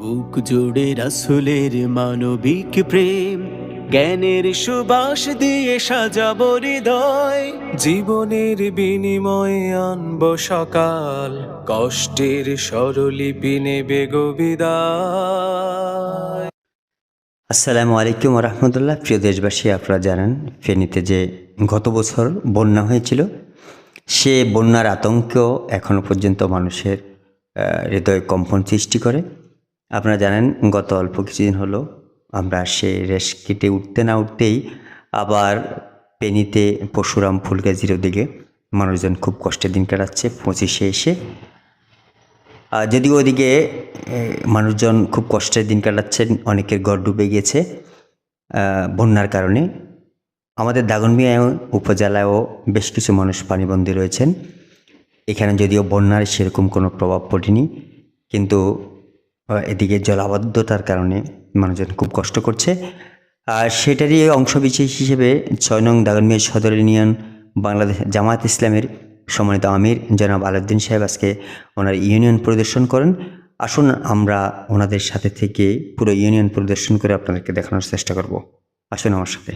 বুক জুড়ে রাসুলের মানবিক প্রেম জ্ঞানের সুবাস দিয়ে সাজাব হৃদয়। জীবনের বিনিময়ে আনব সকাল কষ্টের স্বরলিপি নেবে গবিদায় আসসালামু আলাইকুম রহমতুল্লাহ। প্রিয় দেশবাসী আপনারা জানেন ফেনীতে যে গত বছর বন্যা হয়েছিল সে বন্যার আতঙ্ক এখনও পর্যন্ত মানুষের হৃদয় কম্পন সৃষ্টি করে। আপনারা জানেন, গত অল্প কিছুদিন হলো আমরা সে রেশ কেটে উঠতে না উঠতেই আবার পেনিতে পরশুরাম ফুলগাজির দিকে মানুষজন খুব কষ্টের দিন কাটাচ্ছে, পঁচিশে এসে। আর যদিও ওদিকে মানুষজন খুব কষ্টের দিন কাটাচ্ছেন, অনেকের ঘর ডুবে গিয়েছে বন্যার কারণে। আমাদের দাগনমিয়া উপজেলায়ও বেশ কিছু মানুষ পানিবন্দী রয়েছেন। এখানে যদিও বন্যার সেরকম কোনো প্রভাব পড়েনি, কিন্তু এদিকে জলাবদ্ধতার কারণে মানুষজন খুব কষ্ট করছে। আর সেটারই অংশবিশেষ হিসেবে ছয় নং দাগনমিয়া সদর ইউনিয়ন বাংলাদেশ জামায়াত ইসলামের সম্মানিত আমির জনাব আলাউদ্দিন সাহেব আজকে ওনার ইউনিয়ন পরিদর্শন করেন। আসুন আমরা ওনাদের সাথে থেকে পুরো ইউনিয়ন পরিদর্শন করে আপনাদেরকে দেখানোর চেষ্টা করব। আসুন আমার সাথে।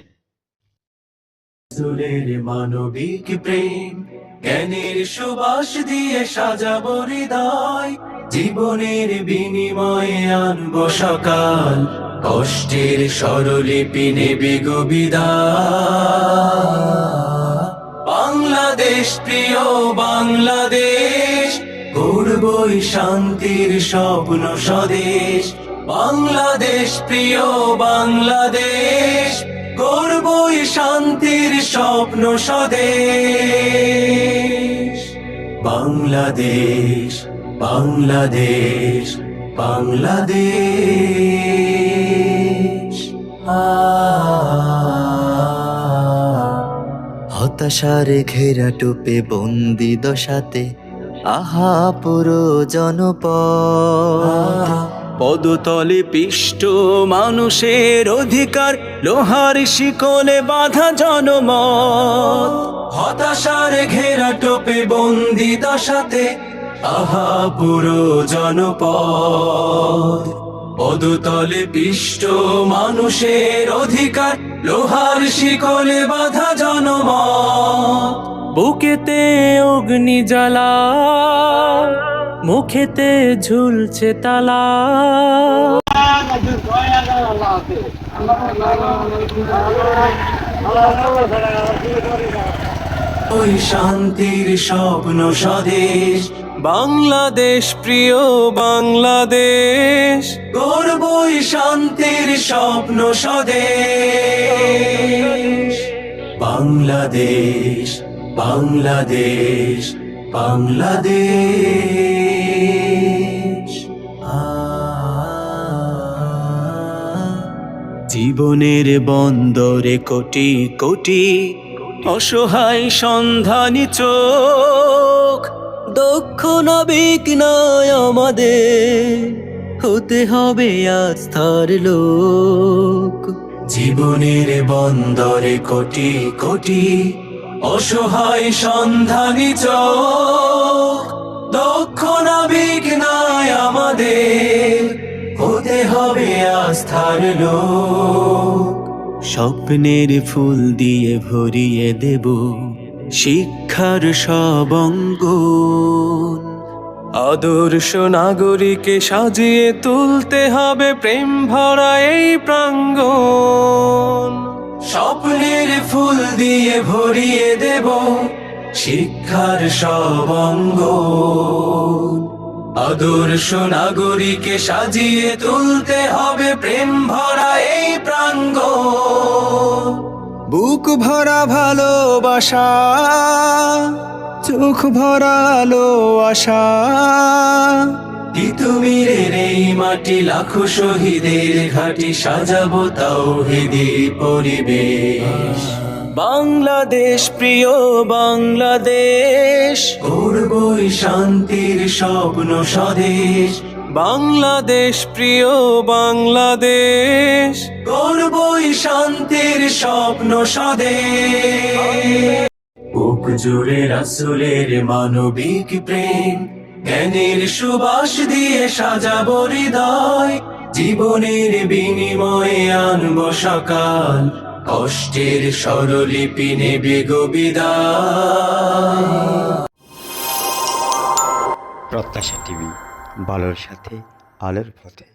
মানবিক প্রেম, জ্ঞানের সুবাস দিয়ে সাজাব হৃদয়। জীবনের বিনিময়ে আনব সকাল, কষ্টের স্বরলিপি নেবে গোবিদা। বাংলাদেশ, প্রিয় বাংলাদেশ গড়বই শান্তির স্বপ্ন স্বদেশ। বাংলাদেশ, প্রিয় বাংলাদেশ গড়বই শান্তির স্বপ্ন স্বদেশ। বাংলাদেশ। বাংলাদেশ বাংলাদেশ। হতাশার ঘেরা টোপে বন্দি দশাতে আহা পুরো জনপদ। পদতলে পিষ্ট মানুষের অধিকার লোহার শিকলে বাধা জনমত। হতাশার ঘেরা টোপে বন্দি দশাতে আহা পুরো জনপদ। পদতলে পিষ্ট মানুষের অধিকার, লোহার শিকলে বাধা জনমত। বুকেতে অগ্নি জ্বালা, মুখেতে ঝুলছে তালা। ওই শান্তির স্বপ্ন স্বদেশ। বাংলাদেশ প্রিয় বাংলাদেশ। গর্বই শান্তির স্বপ্ন স্বদেশ। বাংলাদেশ বাংলাদেশ বাংলাদেশ। জীবনের বন্দরে কোটি কোটি অসহায় সন্ধানী চোখ, দক্ষ নাবিক নয় আমাদের, হতে হবে আস্থার লোক। জীবনের বন্দরে কোটি কোটি অসহায় সন্ধানী চোখ, দক্ষ নাবিক নয় আমাদের, হতে হবে আস্থার লোক। স্বপ্নের ফুল দিয়ে ভরিয়ে দেব শিক্ষার সব অঙ্গন আদর্শ নাগরিকে সাজিয়ে তুলতে হবে প্রেম ভরা এই প্রাঙ্গণ। স্বপ্নের ফুল দিয়ে ভরিয়ে দেব শিক্ষার সব অঙ্গন আদর্শ নাগরিকে সাজিয়ে তুলতে হবে প্রেম ভরা বুক ভরা ভালোবাসা চোখ ভরা আলো আশা তিতুমিরের এই মাটি লাখো শহীদের ঘাটি সাজাবো তাও পরিবেশ। বাংলাদেশ প্রিয় বাংলাদেশ। গড়বই শান্তির স্বপ্ন স্বদেশ। বাংলাদেশ প্রিয় বাংলাদেশ। শান্তির স্বপ্ন স্বদেশ বুক জুড়ে রাসুলের মানবিক প্রেম, জ্ঞানের সুবাস দিয়ে সাজাবো হৃদয়। জীবনের বিনিময়ে আনব সকাল, কষ্টের স্বরলিপি নেবে গো বিদায়। প্রত্যাশা টিভি ভালোর সাথে, আলোর পথে।